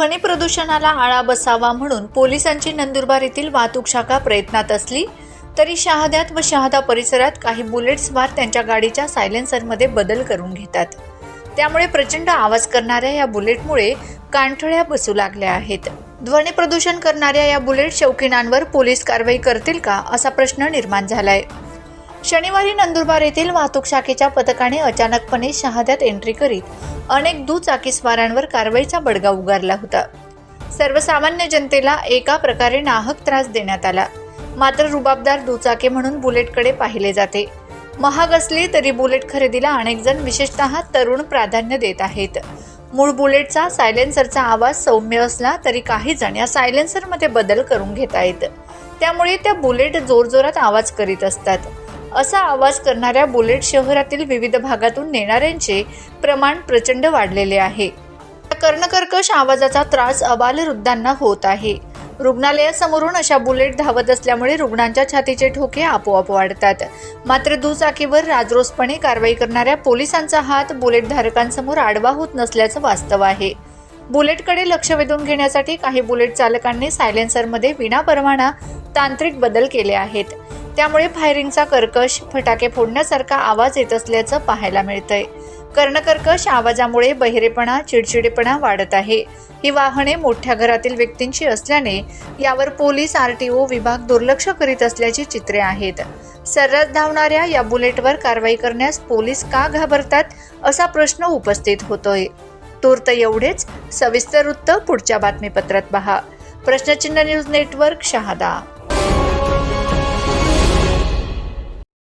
ध्वनी प्रदूषणाला आळा बसावा म्हणून पोलिसांची नंदुरबार येथील वाहतूक शाखा प्रयत्नात असली तरी शहाद्यात व शहादा परिसरात काही बुलेट्सवार त्यांच्या गाडीच्या सायलेन्सरमध्ये बदल करून घेतात. त्यामुळे प्रचंड आवाज करणाऱ्या या बुलेटमुळे कानठळ्या बसू लागल्या आहेत. ध्वनी प्रदूषण करणाऱ्या या बुलेट शौकीनांवर पोलीस कारवाई करतील का असा प्रश्न निर्माण झालाय. शनिवारी नंदुरबार येथील वाहतूक शाखेच्या पथकाने अचानकपणे शहाद्यात एंट्री करीत अनेक दुचाकीस्वारांवर कारवाईचा बडगा उगारला होता. सर्वसामान्य जनतेला एका प्रकारे नाहक त्रास देण्यात आला. मात्र रुबाबदार दुचाकी म्हणून बुलेटकडे पाहिले जाते. महाग असली तरी बुलेट खरेदीला अनेक जण विशेषतः तरुण प्राधान्य देत आहेत. मूळ बुलेटचा सायलेन्सरचा आवाज सौम्य असला तरी काही जण या सायलेन्सरमध्ये बदल करून घेत आहेत. त्यामुळे त्या बुलेट जोरजोरात आवाज करीत असतात. असा आवाज करणाऱ्या बुलेट शहरातील विविध भागातून नेणाऱ्यांचे प्रमाण प्रचंड वाढलेले आहे. कर्णकर्कश आवाजाचा त्रास अबालवृद्धांना होत आहे. रुग्णालयासमोरून अशा बुलेट धावत असल्यामुळे रुग्णांच्या छातीचे ठोके आपोआप वाढतात. मात्र दुचाकीवर राजरोसपणे कारवाई करणाऱ्या पोलिसांचा हात बुलेट धारकांसमोर आडवा होत नसल्याचं वास्तव आहे. बुलेटकडे लक्ष वेधून घेण्यासाठी काही बुलेट चालकांनी सायलेन्सरमध्ये विनापरवाना तांत्रिक बदल केले आहेत. त्यामुळे फायरिंगचा कर्कश फटाके फोडण्यासारखा आवाज येत असल्याचं पाहायला मिळतंय. कर्णकर्कश आवाजामुळे बहिरेपणा चिडचिडेपणा वाढत आहे. ही वाहने मोठ्या घरातील व्यक्तींची असल्याने यावर पोलीस आरटीओ विभाग दुर्लक्ष करीत असल्याची चित्रे आहेत. सर्रास धावणाऱ्या या बुलेटवर कारवाई करण्यास पोलीस का घाबरतात असा प्रश्न उपस्थित होतोय. तूर्त एवढेच. सविस्तर वृत्त पुढच्या बातमीपत्रात पहा. प्रश्नचिन्ह न्यूज नेटवर्क शहादा.